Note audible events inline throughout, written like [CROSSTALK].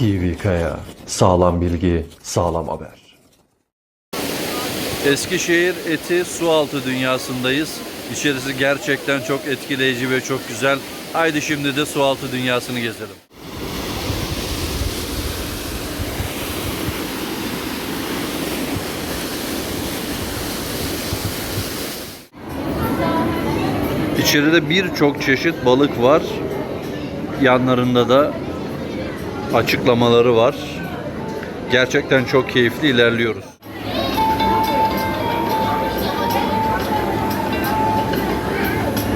TV Kaya. Sağlam bilgi, sağlam haber. Eskişehir eti su altı dünyasındayız. İçerisi gerçekten çok etkileyici ve çok güzel. Haydi şimdi de su altı dünyasını gezelim. İçeride birçok çeşit balık var. Yanlarında da açıklamaları var. Gerçekten çok keyifli ilerliyoruz.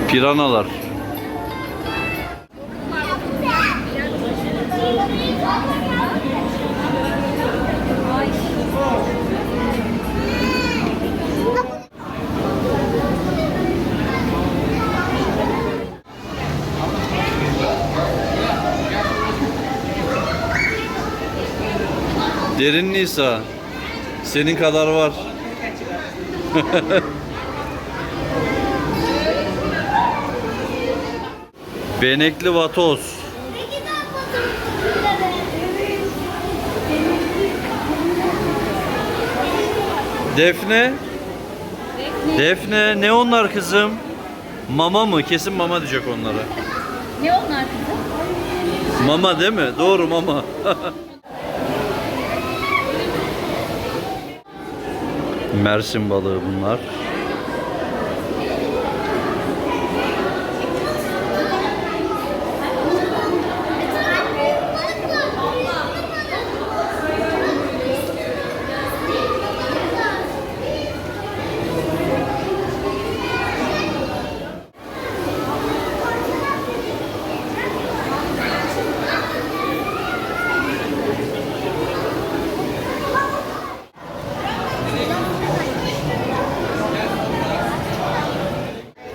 Piranalar. Derin Nisa. Senin kadar var. [LAUGHS] Benekli vatoz. Defne. Defne ne onlar kızım? Mama mı? Kesin mama diyecek onlara. Ne onlar kızım? Mama değil mi? Doğru mama. [LAUGHS] Mersin balığı bunlar.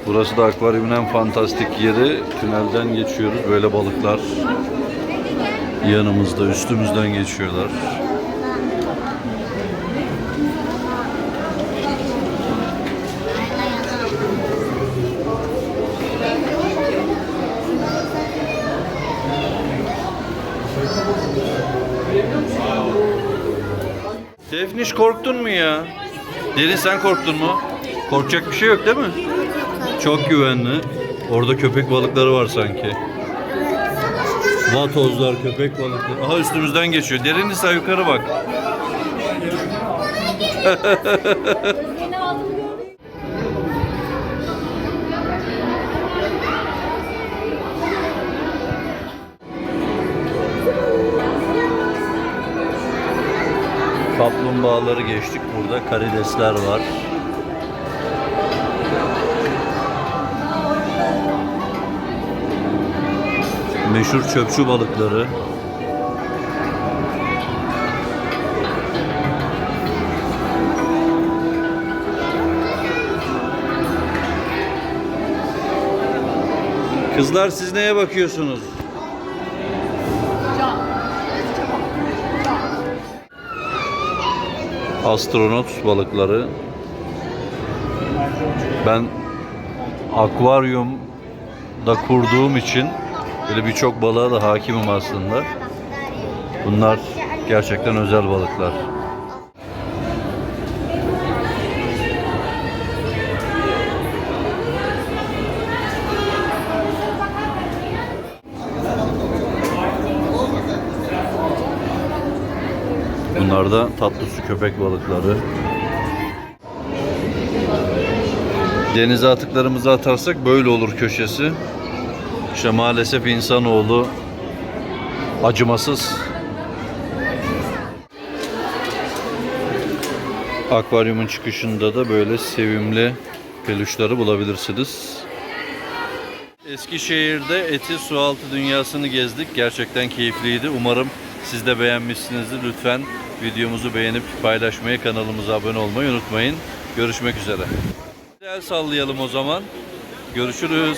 Burası da akvaryumun en fantastik yeri. Tünelden geçiyoruz. Böyle balıklar yanımızda, üstümüzden geçiyorlar. Defniş korktun mu ya? Derin sen korktun mu? Korkacak bir şey yok değil mi? Çok güvenli. Orada köpek balıkları var sanki. Vatozlar, köpek balıkları. Aha üstümüzden geçiyor. Derin ise yukarı bak. [LAUGHS] Kaplumbağaları geçtik. Burada karidesler var. Meşhur çöpçü balıkları. Kızlar siz neye bakıyorsunuz? Astronot balıkları. Ben akvaryumda kurduğum için böyle birçok balığa da hakimim aslında. Bunlar gerçekten özel balıklar. Bunlar da tatlı su köpek balıkları. Denize atıklarımızı atarsak böyle olur köşesi. İşte maalesef insanoğlu acımasız. Akvaryumun çıkışında da böyle sevimli peluşları bulabilirsiniz. Eskişehir'de eti sualtı dünyasını gezdik. Gerçekten keyifliydi. Umarım siz de beğenmişsinizdir. Lütfen videomuzu beğenip paylaşmayı, kanalımıza abone olmayı unutmayın. Görüşmek üzere. El sallayalım o zaman. Görüşürüz.